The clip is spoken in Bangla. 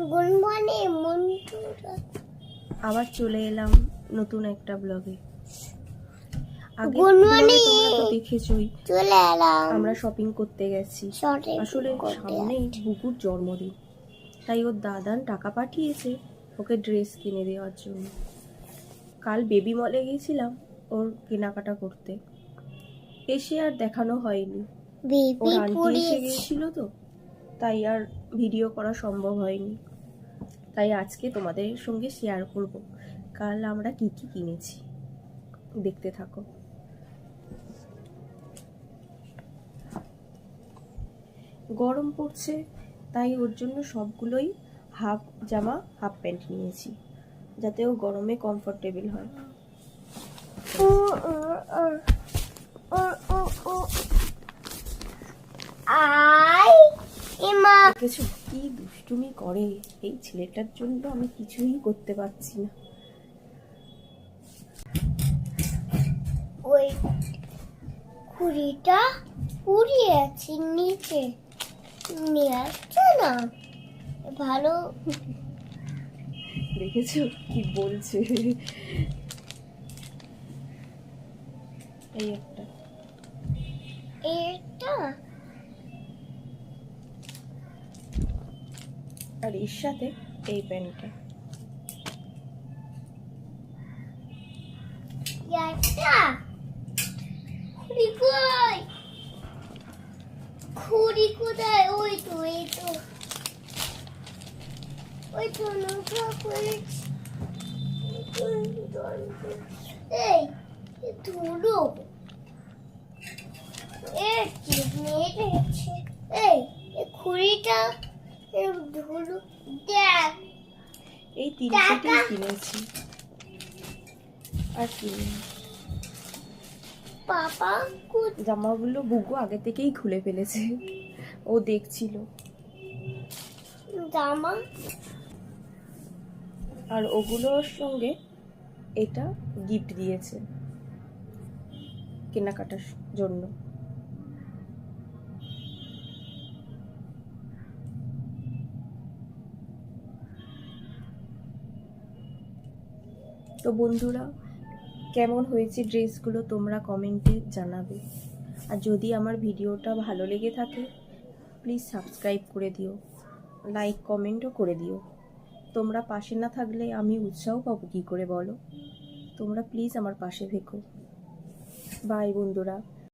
গুড মর্নিং বন্ধুরা আবার চলে এলাম নতুন একটা ব্লগে। আগে Good morning. তোমরা তো দেখেছই। চলে এলাম। আমরা শপিং করতে গেছি। আসলে সামনেই বুকুর জন্মদিন। তাই ওর দাদান টাকা পাঠিয়েছে ওকে ড্রেস কিনে দেওয়ার জন্য। কাল বেবি মলে গেছিলাম ওর কেনাকাটা করতে। এসে আর দেখানো হয়নি। ওর বেবি আন্টি এসে গিয়েছিল তো তাই আর ভিডিও করা সম্ভব হয়নি। তাই আজকে তোমাদের সঙ্গে শেয়ার করব। কাল আমরা কি কি কিনেছি? দেখতে থাকো। গরম পড়ছে, তাই ওর জন্য সবগুলোই হাফ জামা হাফ প্যান্ট নিয়েছি, যাতে ও গরমে কমফোর্টেবল হয়। দেখেছ কি দুষ্টুমি করে? এই ছেলেটার জন্য আমি কিছুই করতে পারছি না। ওই কুড়িটা কুড়ি আছে নিচে নিয়ে আসছে না? ভালো। দেখেছ কি বলছে? এই একটা। এটা আর এর সাথে এই প্যান্টটা। একটা। খুড়ি কই? কোথায়? ওই এই এই খুড়িটা? এই তিনটেই কিনেছি। আর কিনি পাপা জামাগুলো বুগু আগে থেকেই খুলে ফেলেছে। ও দেখছিল। জামা। আর ওগুলোর সঙ্গে এটা গিফট দিয়েছে। কেনাকাটার জন্য। তো বন্ধুরা, কেমন হয়েছে ড্রেসগুলো তোমরা কমেন্টে জানাবে। আর যদি আমার ভিডিওটা ভালো লেগে থাকে প্লিজ সাবস্ক্রাইব করে দিও লাইক কমেন্টও করে দিও। তোমরা পাশে না থাকলে আমি উৎসাহ পাবো কী করে বলো? তোমরা প্লিজ আমার পাশে থেকো। বাই বন্ধুরা।